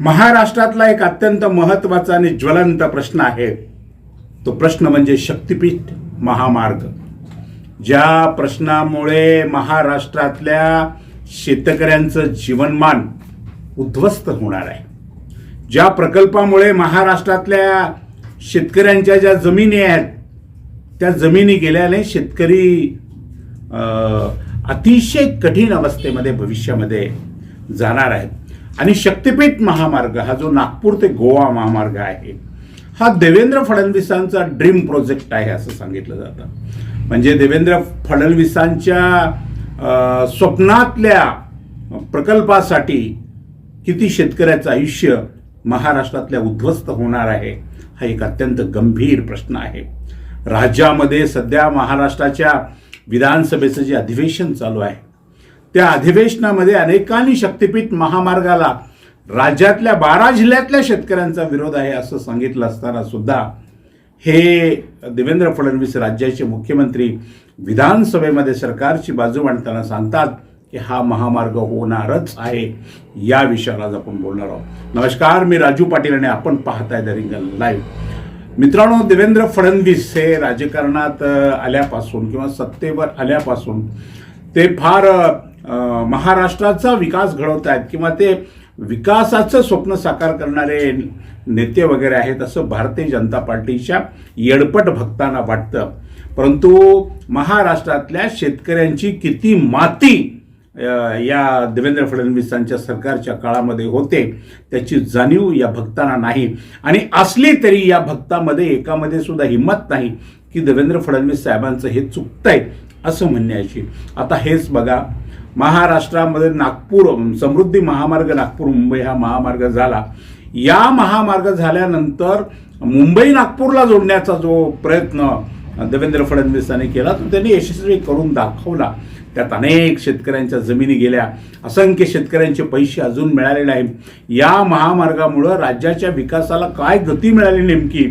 महाराष्ट्रातला एक अत्यंत महत्त्वाचा आणि ज्वलंत प्रश्न आहे. तो प्रश्न म्हणजे शक्तिपीठ महामार्ग. ज्या प्रश्नामुळे महाराष्ट्रातल्या शेतकऱ्यांचं जीवनमान उद्ध्वस्त होणार आहे. ज्या प्रकल्पामुळे महाराष्ट्रातल्या शेतकऱ्यांच्या ज्या जमिनी आहेत त्या जमिनी गेल्याने शेतकरी अतिशय कठीण अवस्थेमध्ये भविष्यामध्ये जाणार आहेत. आणि शक्तिपीठ महामार्ग हा जो नागपूर ते गोवा महामार्ग आहे हा देवेंद्र फडणवीसांचा ड्रीम प्रोजेक्ट आहे असं सांगितलं जातं. म्हणजे देवेंद्र फडणवीसांच्या स्वप्नातल्या प्रकल्पासाठी किती शेतकऱ्याचं आयुष्य महाराष्ट्रातल्या उद्ध्वस्त होणार आहे हा एक अत्यंत गंभीर प्रश्न आहे. राज्यामध्ये सध्या महाराष्ट्राच्या विधानसभेचं जे अधिवेशन चालू आहे त्या अधिवेशनामध्ये अनेकांनी शक्तिपीठ महामार्गाला राज्यातल्या बारा जिल्ह्यातल्या शेतकऱ्यांचा विरोध आहे असं सांगितलं असताना सुद्धा हे देवेंद्र फडणवीस राज्याचे मुख्यमंत्री विधानसभेमध्ये सरकारची बाजू मांडताना सांगतात की हा महामार्ग होणारच आहे. या विषयावर आज आपण बोलणार आहोत. नमस्कार मी राजू पाटील आणि आपण पाहताय द रिंगल लाईव्ह. मित्रांनो देवेंद्र फडणवीस हे राजकारणात आल्यापासून किंवा सत्तेवर आल्यापासून ते फार महाराष्ट्राचा विकास घडवत आहेत किंवा ते विकासाचं स्वप्न साकार करणारे नेते वगैरे आहेत असं भारतीय जनता पार्टीच्या येडपट भक्तांना वाटतं. परंतु महाराष्ट्रातल्या शेतकऱ्यांची किती माती या देवेंद्र फडणवीसांच्या सरकारच्या काळामध्ये होते त्याची जाणीव या भक्तांना नाही. आणि असली तरी या भक्तामध्ये एकामध्ये सुद्धा हिंमत नाही की देवेंद्र फडणवीस साहेबांचं हे चुकतंय असं म्हणण्याची. आता हेच बघा महाराष्ट्रामध्ये नागपूर समृद्धी महामार्ग नागपूर मुंबई हा महामार्ग झाला. या महामार्ग झाल्यानंतर मुंबई नागपूरला जोडण्याचा जो प्रयत्न देवेंद्र फडणवीसांनी केला तो त्यांनी यशस्वी करून दाखवला. त्यात अनेक शेतकऱ्यांच्या जमिनी गेल्या. असंख्य शेतकऱ्यांचे पैसे अजून मिळाले नाही या महामार्गामुळं राज्याच्या विकासाला काय गती मिळाली नेमकी?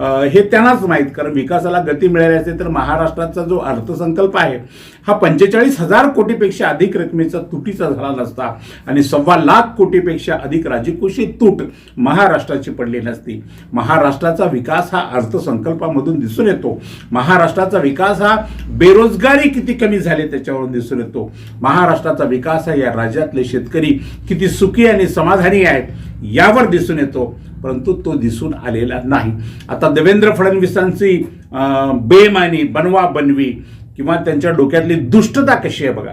हे त्यांनाच माहीत कारण विकासाला गती मिळाली असते तर महाराष्ट्राचा जो अर्थसंकल्प आहे हा पंचेचाळीस हजार कोटीपेक्षा अधिक रकमेचा तुटीचा झाला नसता आणि सव्वा लाख कोटीपेक्षा अधिक राजकोषी तूट महाराष्ट्राची पडली नसती. महाराष्ट्राचा विकास हा अर्थसंकल्पामधून दिसून येतो. महाराष्ट्राचा विकास हा बेरोजगारी किती कमी झाली त्याच्यावरून दिसून येतो. महाराष्ट्राचा विकास हा या राज्यातले शेतकरी किती सुखी आणि समाधानी आहेत यावर दिसून येतो. परंतु तो दिसून आलेला नाही. आता देवेंद्र फडणवीसांची बेमानी बनवा बनवी किंवा त्यांच्या डोक्यातली दुष्टता कशी आहे बघा.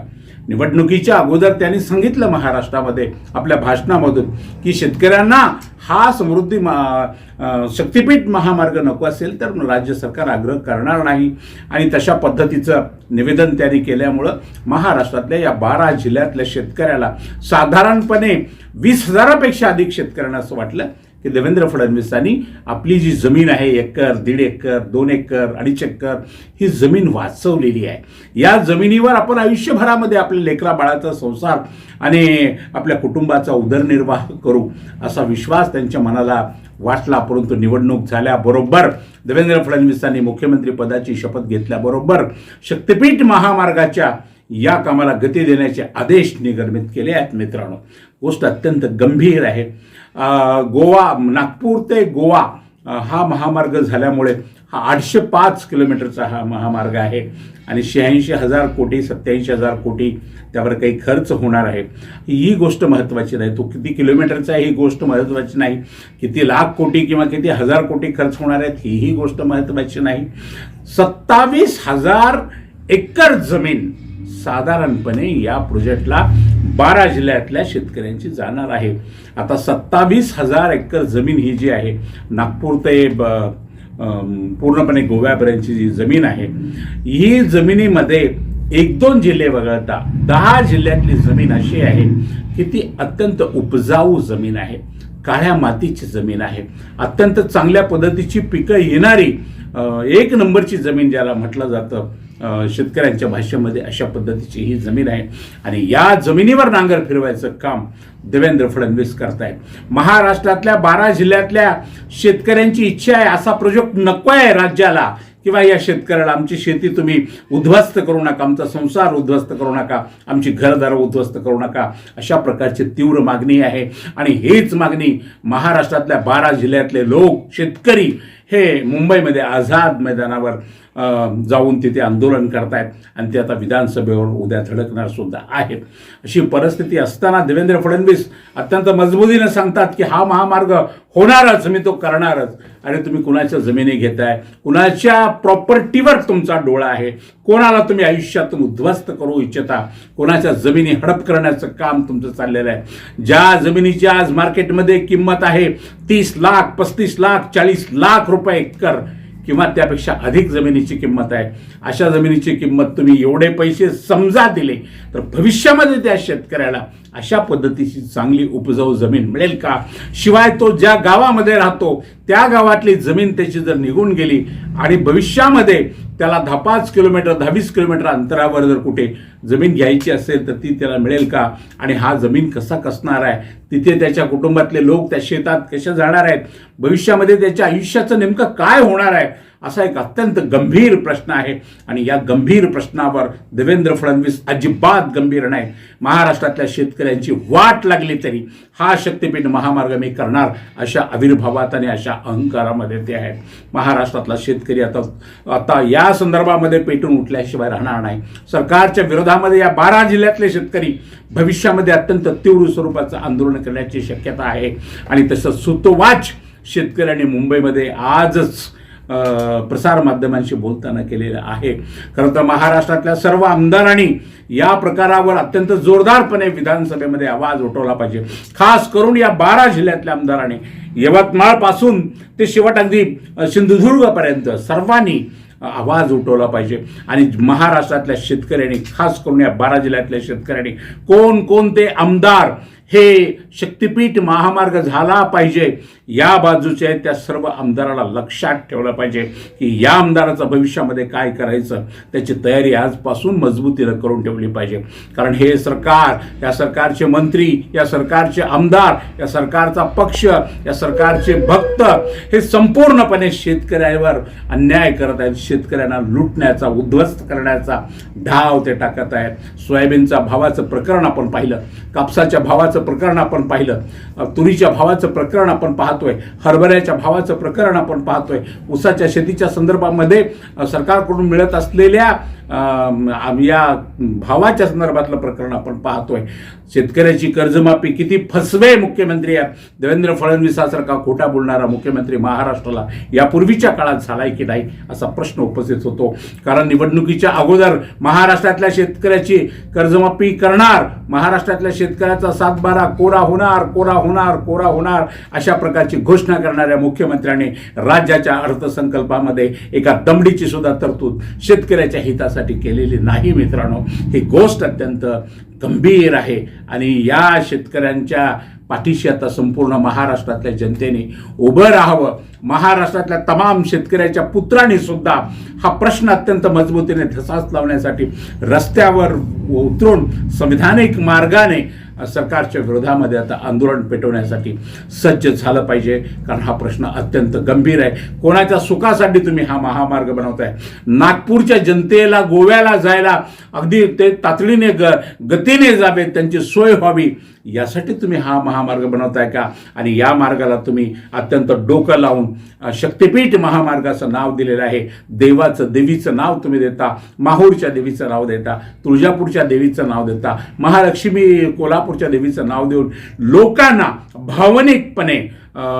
निवडणुकीच्या अगोदर त्यांनी सांगितलं महाराष्ट्रामध्ये आपल्या भाषणामधून की शेतकऱ्यांना हा समृद्धी मा- शक्तिपीठ महामार्ग नको असेल तर राज्य सरकार आग्रह करणार नाही. आणि तशा पद्धतीचं निवेदन त्यांनी केल्यामुळं महाराष्ट्रातल्या या बारा जिल्ह्यातल्या शेतकऱ्याला साधारणपणे वीस हजारापेक्षा अधिक शेतकऱ्यांना असं वाटलं. की देवेंद्र फडणवीसांनी आपली जी जमीन आहे एकर दीड एकर दोन एकर अडीच एकर ही जमीन वाचवलेली आहे. या जमिनीवर आपण आयुष्यभरामध्ये आपल्या लेकरा बाळाचा संसार आणि आपल्या कुटुंबाचा उदरनिर्वाह करू असा विश्वास त्यांच्या मनाला वाटला. परंतु निवडणूक झाल्याबरोबर देवेंद्र फडणवीसांनी मुख्यमंत्री पदाची शपथ घेतल्याबरोबर शक्तिपीठ महामार्गाच्या या कामाला गती देण्याचे आदेश निगर्मित केले आहेत मित्रांनो. गोष्ट अत्यंत गंभीर आहे. गोवा नागपूर ते गोवा हा महामार्ग झाल्यामुळे हा आठशे पाच किलोमीटरचा हा महामार्ग आहे. आणि शहाऐंशी हजार कोटी सत्याऐंशी हजार कोटी त्यावर काही खर्च होणार आहे. ही गोष्ट महत्त्वाची नाही. तो किती किलोमीटरचा आहे ही गोष्ट महत्त्वाची नाही. किती लाख कोटी किंवा किती हजार कोटी खर्च होणार आहेत हीही गोष्ट महत्त्वाची नाही. सत्तावीस हजार एकर जमीन साधारणपणे या प्रोजेक्टला बारा जिल्ह्यातल्या शेतकऱ्यांची जाणार आहे. आता सत्तावीस हजार एकर जमीन ही जी आहे नागपूर ते ब- पूर्णपणे गोव्यापर्यंतची जी जमीन आहे ही जमिनीमध्ये एक दोन जिल्हे वगळता दहा जिल्ह्यातली जमीन अशी आहे की ती अत्यंत उपजाऊ जमीन आहे काळ्या मातीची जमीन आहे. अत्यंत चांगल्या पद्धतीची पिकं येणारी एक नंबरची जमीन ज्याला म्हटलं जातं शेतकऱ्यांच्या भाषेमध्ये अशा पद्धतीची ही जमीन आहे. आणि या जमिनीवर नांगर फिरवायचं काम देवेंद्र फडणवीस करतायत. महाराष्ट्रातल्या बारा जिल्ह्यातल्या शेतकऱ्यांची इच्छा आहे असा प्रोजेक्ट नको आहे राज्याला किंवा या शेतकऱ्याला. आमची शेती तुम्ही उद्ध्वस्त करू नका आमचा संसार उद्ध्वस्त करू नका आमची घरदारं उद्ध्वस्त करू नका अशा प्रकारची तीव्र मागणी आहे. आणि हीच मागणी महाराष्ट्रातल्या बारा जिल्ह्यातले लोक शेतकरी हे मुंबईमध्ये आझाद मैदानावर जाऊन तिथे आंदोलन करतायत आणि ते आता विधानसभेवर उद्या धडकणार सुद्धा आहेत. अशी परिस्थिती असताना देवेंद्र फडणवीस अत्यंत मजबुतीने सांगतात की हा महामार्ग होणारच मी तो करणारच. अरे तुम्ही कुणाच्या जमिनी घेताय? कुणाच्या प्रॉपर्टीवर तुमचा डोळा आहे? कोणाला तुम्ही आयुष्यातून उद्ध्वस्त करू इच्छिता? कोणाच्या जमिनी हडप करण्याचं काम तुमचं चाललेलं आहे? ज्या जमिनीची आज मार्केटमध्ये किंमत आहे तीस लाख पस्तीस लाख चाळीस लाख रुपये एकर. किंवा त्यापेक्षा अधिक जमिनीची किंमत आहे. अशा जमिनीची किंमत तुम्ही एवढे पैसे समजा दिले तर भविष्यामध्ये त्या शेतकऱ्याला अशा पद्धतीची चांगली उपजाऊ जमीन मिळेल का? शिवाय तो ज्या गावामध्ये राहतो त्या गावातली जमीन त्याची जर निघून गेली आणि भविष्यामध्ये त्याला दहा पाच किलोमीटर दहावीस किलोमीटर अंतरावर जर कुठे जमीन घ्यायची असेल तर ती त्याला मिळेल का? आणि हा जमीन कसा कसणार आहे? तिथे त्याच्या कुटुंबातले लोक त्या शेतात कसे जाणार आहेत? भविष्यामध्ये त्याच्या आयुष्याचं नेमकं काय होणार आहे? असा एक अत्यंत गंभीर प्रश्न आहे. आणि या गंभीर प्रश्नावर देवेंद्र फडणवीस अजिबात गंभीर नाही. महाराष्ट्रातल्या शेतकऱ्यांची वाट लागली तरी हा शक्तीपीठ महामार्ग मी करणार अशा आविर्भावात आणि अशा अहंकारामध्ये ते आहेत. महाराष्ट्रातला शेतकरी आता आता या संदर्भामध्ये पेटून उठल्याशिवाय राहणार नाही. सरकारच्या विरोधामध्ये या बारा जिल्ह्यातले शेतकरी भविष्यामध्ये अत्यंत तीव्र स्वरूपाचं आंदोलन करण्याची शक्यता आहे. आणि तसं सुतोवाच शेतकऱ्यांनी मुंबईमध्ये आजच प्रसारमाध्यमांशी बोलताना केलेलं आहे. खरं तर महाराष्ट्रातल्या सर्व आमदारांनी या प्रकारावर अत्यंत जोरदारपणे विधानसभेमध्ये आवाज उठवला पाहिजे. खास करून या बारा जिल्ह्यातल्या आमदारांनी. यवतमाळपासून ते शेवट अगदी सिंधुदुर्गपर्यंत सर्वांनी आवाज उठवला पाहिजे. आणि महाराष्ट्रातल्या शेतकऱ्यांनी खास करून या बारा जिल्ह्यातल्या शेतकऱ्यांनी कोण कोणते आमदार हे शक्तिपीठ महामार्ग झाला पाहिजे. या बाजूचे आहेत त्या सर्व आमदाराला लक्षात ठेवलं पाहिजे की या आमदाराचं भविष्यामध्ये काय करायचं त्याची तयारी आजपासून मजबूतीनं करून ठेवली पाहिजे. कारण हे सरकार या सरकारचे मंत्री या सरकारचे आमदार या सरकारचा पक्ष या सरकारचे भक्त हे संपूर्णपणे शेतकऱ्यावर अन्याय करत आहेत. शेतकऱ्यांना लुटण्याचा उद्ध्वस्त करण्याचा ढाव ते टाकत आहेत. सोयाबीनचा भावाचं प्रकरण आपण पाहिलं. कापसाच्या भावाचं प्रकरण आपण पाहिलं. तुरीच्या भावाचं प्रकरण आपण पाहतोय. हरभऱ्याच्या भावाचं प्रकरण आपण पाहतोय. ऊसाच्या शेतीच्या संदर्भामध्ये सरकारकडून मिळत असलेल्या या भावाच्या संदर्भातलं प्रकरण आपण पाहतोय. शेतकऱ्याची कर्जमाफी किती फसवे मुख्यमंत्री देवेंद्र फडणवीसासारखा खोटा बोलणारा मुख्यमंत्री महाराष्ट्राला यापूर्वीच्या काळात झालाय की नाही असा प्रश्न उपस्थित होतो. कारण निवडणुकीच्या अगोदर महाराष्ट्रातल्या शेतकऱ्याची कर्जमाफी करणार महाराष्ट्रातल्या शेतकऱ्याचा सातबारा कोरा होणार कोरा होणार कोरा होणार अशा प्रकारची घोषणा करणाऱ्या मुख्यमंत्र्यांनी राज्याच्या अर्थसंकल्पामध्ये एका दमडीची सुद्धा तरतूद शेतकऱ्याच्या हितासाठी केलेली नाही मित्रांनो. ही गोष्ट अत्यंत गंभीर आहे आणि या शेतकऱ्यांच्या पाठीशी आता संपूर्ण महाराष्ट्रातल्या जनतेने उभं राहावं. महाराष्ट्रातल्या तमाम शेतकऱ्याच्या पुत्रांनी सुद्धा हा प्रश्न अत्यंत मजबूतीने धसास लावण्यासाठी रस्त्यावर उतरून संविधानिक मार्गाने सरकारच्या विरोधामध्ये आता आंदोलन पेटवण्यासाठी सज्ज झालं पाहिजे कारण हा प्रश्न अत्यंत गंभीर आहे. कोणाच्या सुखासाठी तुम्ही हा महामार्ग बनवताय? नागपूरच्या जनतेला गोव्याला जायला अगदी ते तातडीने ग गतीने जावे त्यांची सोय व्हावी. यासाठी तुम्ही हा महामार्ग बनवताय का? आणि या मार्गाला तुम्ही अत्यंत डोकं लावून शक्तिपीठ महामार्गाचं नाव दिलेलं आहे. देवाचं देवीचं नाव तुम्ही देता. माहूरच्या देवीचं नाव देता. तुळजापूरच्या देवीचं नाव देता. महालक्ष्मी कोल्हापूरच्या देवीचं नाव देऊन लोकांना भावनिकपणे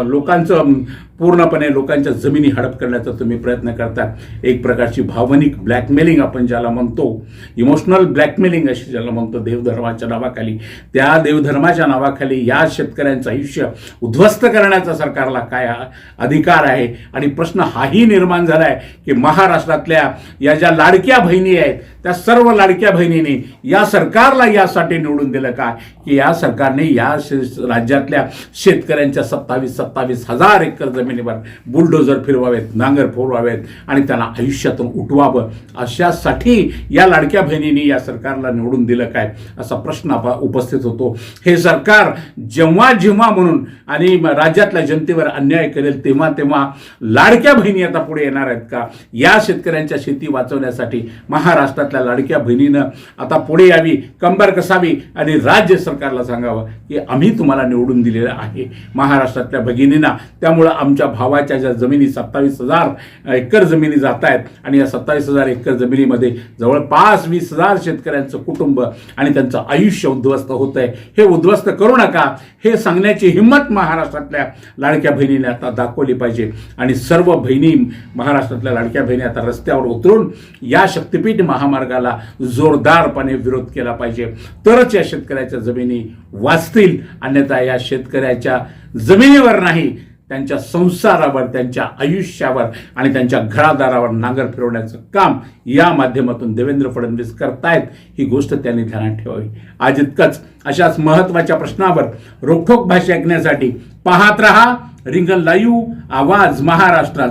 लोकांचं पूर्णपणे लोकांच्या जमिनी हडप करण्याचा तुम्ही प्रयत्न करता एक प्रकारची भावनिक ब्लॅकमेलिंग आपण ज्याला म्हणतो इमोशनल ब्लॅकमेलिंग अशी ज्याला म्हणतो देवधर्माच्या नावाखाली. त्या देवधर्माच्या नावाखाली या शेतकऱ्यांचं आयुष्य उद्ध्वस्त करण्याचा सरकारला काय अधिकार आहे? आणि प्रश्न हाही निर्माण झाला आहे की महाराष्ट्रातल्या या ज्या लाडक्या बहिणी आहेत त्या सर्व लाडक्या बहिणींनी या सरकारला यासाठी निवडून दिलं का? की या सरकारने या शे- राज्यातल्या शेतकऱ्यांच्या सत्तावीस सत्तावीस सत्तावीस हजार एकर जमिनीवर बुलडोजर फिरवावेत नांगर फोरवावेत आणि त्यांना आयुष्यातून उठवावं. अशासाठी या लाडक्या बहिणींनी या सरकारला निवडून दिलं काय असा प्रश्न उपस्थित होतो. हे सरकार जेव्हा जेव्हा म्हणून आणि राज्यातल्या जनतेवर अन्याय करेल तेव्हा तेव्हा लाडक्या बहिणी आता पुढे येणार आहेत का? या शेतकऱ्यांच्या शेती वाचवण्यासाठी महाराष्ट्रातल्या लाडक्या बहिणीनं आता पुढे यावी कंबर कसावी आणि राज्य सरकारला सांगावं की आम्ही तुम्हाला निवडून दिलेलं आहे. महाराष्ट्रातल्या भगिनींना त्यामुळं आमच्या तुमच्या भावाच्या ज्या जमिनी सत्तावीस हजार एकर जमिनी जात आहेत आणि या सत्तावीस हजार एकर जमिनीमध्ये जवळपास वीस हजार शेतकऱ्यांचं कुटुंब आणि त्यांचं आयुष्य उद्ध्वस्त होत आहे हे उद्ध्वस्त करू नका. हे सांगण्याची हिंमत महाराष्ट्रातल्या लाडक्या बहिणीने आता दाखवली पाहिजे. आणि सर्व बहिणी महाराष्ट्रातल्या लाडक्या बहिणी आता रस्त्यावर उतरून या शक्तिपीठ महामार्गाला जोरदारपणे विरोध केला पाहिजे. तरच या शेतकऱ्याच्या जमिनी वाचतील. अन्यथा या शेतकऱ्याच्या जमिनीवर नाही त्यांच्या संसारावर त्यांच्या आयुष्यावर आणि त्यांच्या घरादारावर नांगर फिरवण्याचं काम या माध्यमातून देवेंद्र फडणवीस करतायत ही गोष्ट त्यांनी ध्यानात ठेवावी. आज इतकंच. अशाच महत्त्वाच्या प्रश्नावर रोखोक भाषा ऐकण्यासाठी पाहत रहा रिंगण लाईव्ह आवाज महाराष्ट्रात.